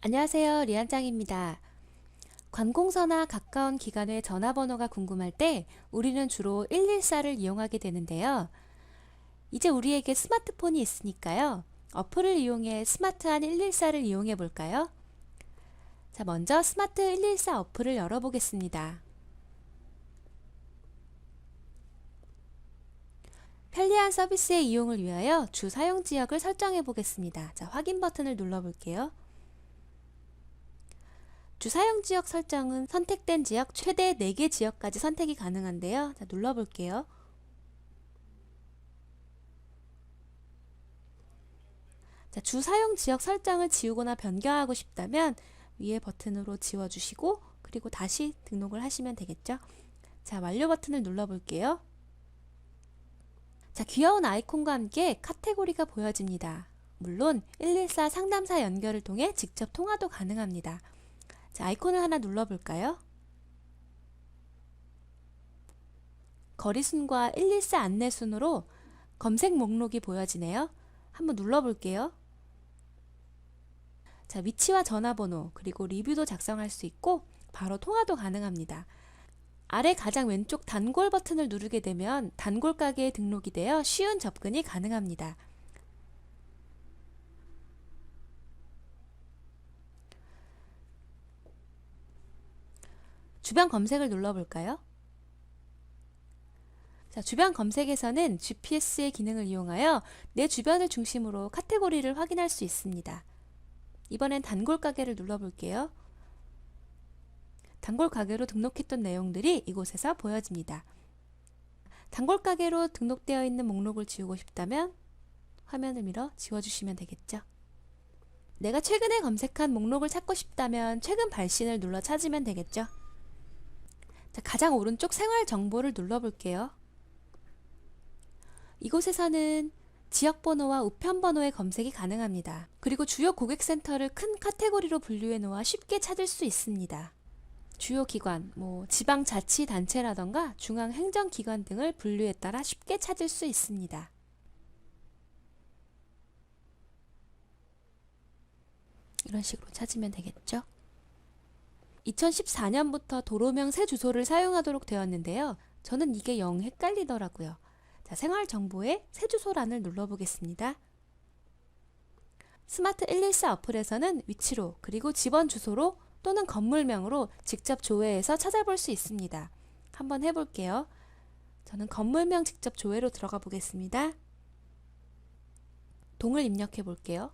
안녕하세요. 리안짱입니다. 관공서나 가까운 기관의 전화번호가 궁금할 때 우리는 주로 114를 이용하게 되는데요. 이제 우리에게 스마트폰이 있으니까요. 어플을 이용해 스마트한 114를 이용해 볼까요? 자, 먼저 스마트 114 어플을 열어보겠습니다. 편리한 서비스의 이용을 위하여 주 사용 지역을 설정해 보겠습니다. 자, 확인 버튼을 눌러 볼게요. 주 사용 지역 설정은 선택된 지역 최대 4개 지역까지 선택이 가능한데요. 자, 눌러 볼게요. 자, 주 사용 지역 설정을 지우거나 변경하고 싶다면 위에 버튼으로 지워주시고 그리고 다시 등록을 하시면 되겠죠. 자, 완료 버튼을 눌러 볼게요. 자, 귀여운 아이콘과 함께 카테고리가 보여집니다. 물론 114 상담사 연결을 통해 직접 통화도 가능합니다. 자, 아이콘을 하나 눌러볼까요? 거리순과 114 안내순으로 검색 목록이 보여지네요. 한번 눌러볼게요. 자, 위치와 전화번호, 그리고 리뷰도 작성할 수 있고 바로 통화도 가능합니다. 아래 가장 왼쪽 단골 버튼을 누르게 되면 단골 가게에 등록이 되어 쉬운 접근이 가능합니다. 주변 검색을 눌러볼까요? 자, 주변 검색에서는 GPS의 기능을 이용하여 내 주변을 중심으로 카테고리를 확인할 수 있습니다. 이번엔 단골 가게를 눌러볼게요. 단골 가게로 등록했던 내용들이 이곳에서 보여집니다. 단골 가게로 등록되어 있는 목록을 지우고 싶다면 화면을 밀어 지워주시면 되겠죠. 내가 최근에 검색한 목록을 찾고 싶다면 최근 발신을 눌러 찾으면 되겠죠. 자, 가장 오른쪽 생활 정보를 눌러볼게요. 이곳에서는 지역 번호와 우편 번호의 검색이 가능합니다. 그리고 주요 고객센터를 큰 카테고리로 분류해 놓아 쉽게 찾을 수 있습니다. 주요 기관, 뭐 지방자치단체라던가 중앙행정기관 등을 분류에 따라 쉽게 찾을 수 있습니다. 이런 식으로 찾으면 되겠죠? 2014년부터 도로명 새 주소를 사용하도록 되었는데요. 저는 이게 영 헷갈리더라고요. 자, 생활 정보의 새 주소란을 눌러보겠습니다. 스마트 114 어플에서는 위치로 그리고 집원 주소로 또는 건물명으로 직접 조회해서 찾아볼 수 있습니다. 한번 해볼게요. 저는 건물명 직접 조회로 들어가 보겠습니다. 동을 입력해 볼게요.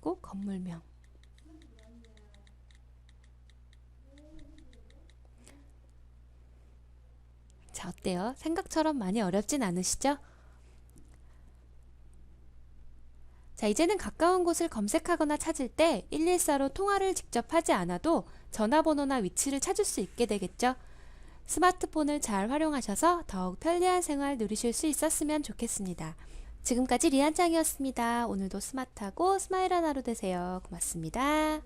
그리고 건물명. 자, 어때요? 생각처럼 많이 어렵진 않으시죠? 자, 이제는 가까운 곳을 검색하거나 찾을 때 114로 통화를 직접 하지 않아도 전화번호나 위치를 찾을 수 있게 되겠죠? 스마트폰을 잘 활용하셔서 더욱 편리한 생활 누리실 수 있었으면 좋겠습니다. 지금까지 리안짱이었습니다. 오늘도 스마트하고 스마일한 하루 되세요. 고맙습니다.